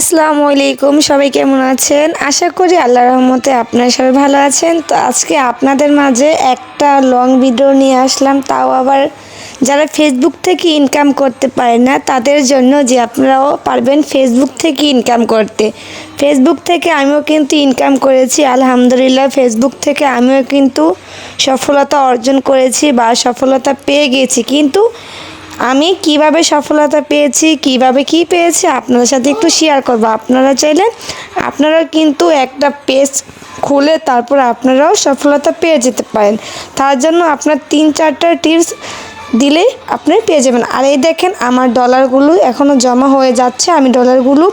আসসালামু আলাইকুম, সবাই কেমন আছেন? আশা করি আল্লাহ রহমতে আপনারা সবাই ভালো আছেন। তো আজকে আপনাদের মাঝে একটা লং ভিডিও নিয়ে আসলাম। তাও আবার যারা ফেসবুক থেকে ইনকাম করতে পারে না, তাদের জন্য যে আপনারাও পারবেন ফেসবুক থেকে ইনকাম করতে। ফেসবুক থেকে আমিও কিন্তু ইনকাম করেছি, আলহামদুলিল্লাহ ফেসবুক থেকে আমিও কিন্তু সফলতা অর্জন করেছি বা সফলতা পেয়ে গেছি। কিন্তু আমি কীভাবে সফলতা পেয়েছি, কীভাবে কি পেয়েছি, আপনাদের সাথে একটু শেয়ার করব। আপনারা চাইলে আপনারা কিন্তু একটা পেজ খুলে তারপর আপনারাও সফলতা পেয়ে যেতে পারেন। তার জন্য আপনার তিন চারটা টিপস দিলেই আপনি পেয়ে যাবেন। আর এই দেখেন আমার ডলারগুলো এখনও জমা হয়ে যাচ্ছে। আমি ডলারগুলো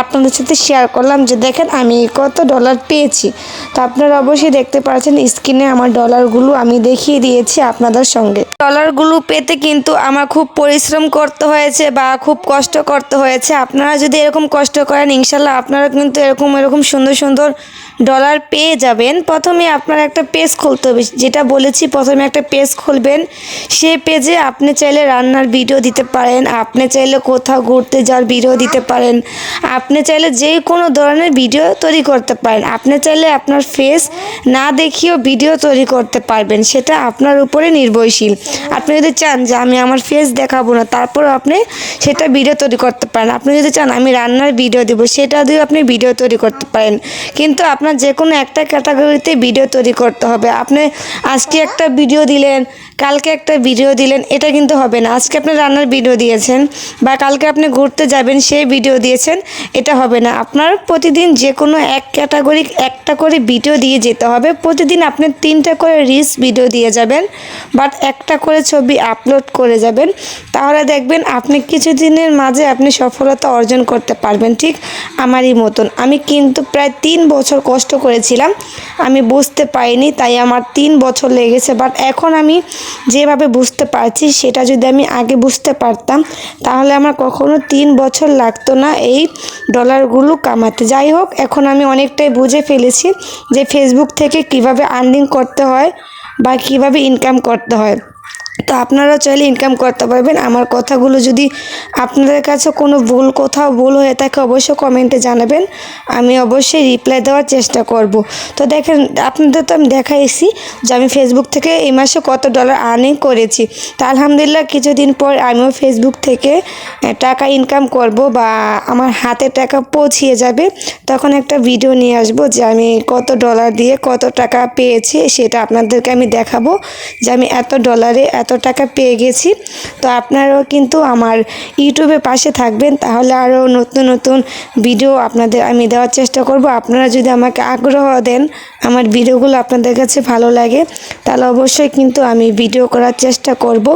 আপনাদের সাথে শেয়ার করলাম যে দেখেন আমি কত ডলার পেয়েছি। তো আপনারা অবশ্যই দেখতে পাচ্ছেন স্ক্রিনে আমার ডলারগুলো আমি দেখিয়ে দিয়েছি আপনাদের সঙ্গে। ডলারগুলো পেতে কিন্তু আমার খুব পরিশ্রম করতে হয়েছে বা খুব কষ্ট করতে হয়েছে। আপনারা যদি এরকম কষ্ট করেন, ইনশাল্লাহ আপনারা কিন্তু এরকম এরকম সুন্দর সুন্দর ডলার পেয়ে যাবেন। প্রথমে আপনার একটা পেজ খুলতে হবে। যেটা বলেছি, প্রথমে একটা পেজ খুলবেন। সে পেজে আপনি চাইলে রান্নার ভিডিও দিতে পারেন। আপনি চাইলে কোথাও ঘুরতে যাওয়ার ভিডিও দিতে পারেন। আপনি চাইলে যে কোনো ধরনের ভিডিও তৈরি করতে পারেন। আপনি চাইলে আপনার ফেস না দেখিয়েও ভিডিও তৈরি করতে পারবেন। সেটা আপনার উপরে নির্ভরশীল। আপনি যদি চান যে আমি আমার ফেস দেখাবো না তারপর আপনি সেটা ভিডিও তৈরি করতে পারেন। আপনি যদি চান আমি রান্নার ভিডিও দেবো, সেটা দিয়েও আপনি ভিডিও তৈরি করতে পারেন। কিন্তু আপনার যে কোনো একটা ক্যাটাগরিতে ভিডিও তৈরি করতে হবে। আপনি আজকে একটা ভিডিও দিলেন, কালকে একটা ভিডিও দিলেন, এটা কিন্তু হবে না। আজকে আপনি রান্নার ভিডিও দিয়েছেন বা কালকে আপনি ঘুরতে যাবেন, সেই ভিডিও দিয়েছেন, এটা হবে না। আপনার প্রতিদিন যে কোনো এক ক্যাটাগরি একটা করে ভিডিও দিয়ে যেতে হবে। প্রতিদিন আপনি তিনটা করে রিলস ভিডিও দিয়ে যাবেন বাট একটা করে ছবি আপলোড করে যাবেন। তাহলে দেখবেন আপনি কিছুদিনের মাঝে আপনি সফলতা অর্জন করতে পারবেন, ঠিক আমারই মতন। আমি কিন্তু প্রায় তিন বছর কষ্ট করেছিলাম। আমি বুঝতে পারিনি, তাই আমার তিন বছর লেগেছে বাট এখন আমি যেভাবে বুঝতে পারছি, সেটা যদি আমি আগে বুঝতে পারতাম, তাহলে আমার কখনো তিন বছর লাগতো না এই ডলারগুলো কামাতে। যাই হোক, এখন আমি অনেকটাই বুঝে ফেলেছি যে ফেসবুক থেকে কীভাবে আর্নিং করতে হয় বা কীভাবে ইনকাম করতে হয়। তো আপনারা চাইলে ইনকাম করতে পারবেন। আমার কথাগুলো যদি আপনাদের কাছে কোনো ভুল কোথাও ভুল হয়ে থাকে, অবশ্যই কমেন্টে জানাবেন। আমি অবশ্যই রিপ্লাই দেওয়ার চেষ্টা করব। তো দেখেন, আপনাদের তো আমি দেখাইছি যে আমি ফেসবুক থেকে এই মাসে কত ডলার আর্নিং করেছি। তা আলহামদুলিল্লাহ কিছুদিন পর আমিও ফেসবুক থেকে টাকা ইনকাম করব বা আমার হাতে টাকা পৌঁছিয়ে যাবে। তখন একটা ভিডিও নিয়ে আসব যে আমি কত ডলার দিয়ে কত টাকা পেয়েছি, সেটা আপনাদেরকে আমি দেখাবো যে আমি এত ডলারে এত টাকা পেয়ে গেছি। তো আপনারাও কিন্তু আমার ইউটিউবে পাশে থাকবেন। তাহলে আরও নতুন নতুন ভিডিও আপনাদের আমি দেওয়ার চেষ্টা করব। আপনারা যদি আমাকে আগ্রহ দেন, আমার ভিডিওগুলো আপনাদের কাছে ভালো লাগে, তাহলে অবশ্যই কিন্তু আমি ভিডিও করার চেষ্টা করব।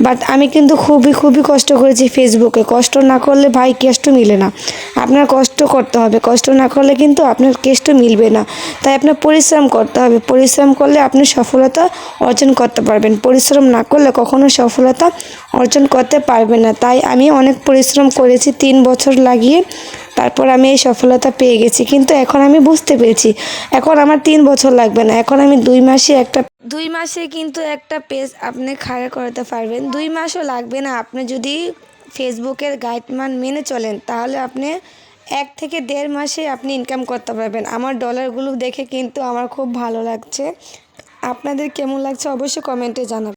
বাট আমি কিন্তু খুবই খুবই কষ্ট করেছি ফেসবুকে। কষ্ট না করলে ভাই কেষ্ট মিলে না। আপনার কষ্ট করতে হবে। কষ্ট না করলে কিন্তু আপনার কেষ্ট মিলবে না। তাই আপনার পরিশ্রম করতে হবে। পরিশ্রম করলে আপনি সফলতা অর্জন করতে পারবেন। পরিশ্রম না করলে কখনো সফলতা অর্জন করতে পারবে না। তাই আমি অনেক পরিশ্রম করেছি, তিন বছর লাগিয়ে তারপর আমি এই সফলতা পেয়ে গেছি। কিন্তু এখন আমি বুঝতে পেরেছি, এখন আমার তিন বছর লাগবে না। এখন আমি দুই মাসে একটা দুই মাসে কিন্তু একটা পেজ আপনি খাড়া করাতে পারবেন। দুই মাসও লাগবে না। আপনি যদি ফেসবুকের গাইডমান মেনে চলেন, তাহলে আপনি এক থেকে দেড় মাসে আপনি ইনকাম করতে পারবেন। আমার ডলারগুলো দেখে কিন্তু আমার খুব ভালো লাগছে। আপনাদের কেমন লাগছে অবশ্যই কমেন্টে জানাবেন।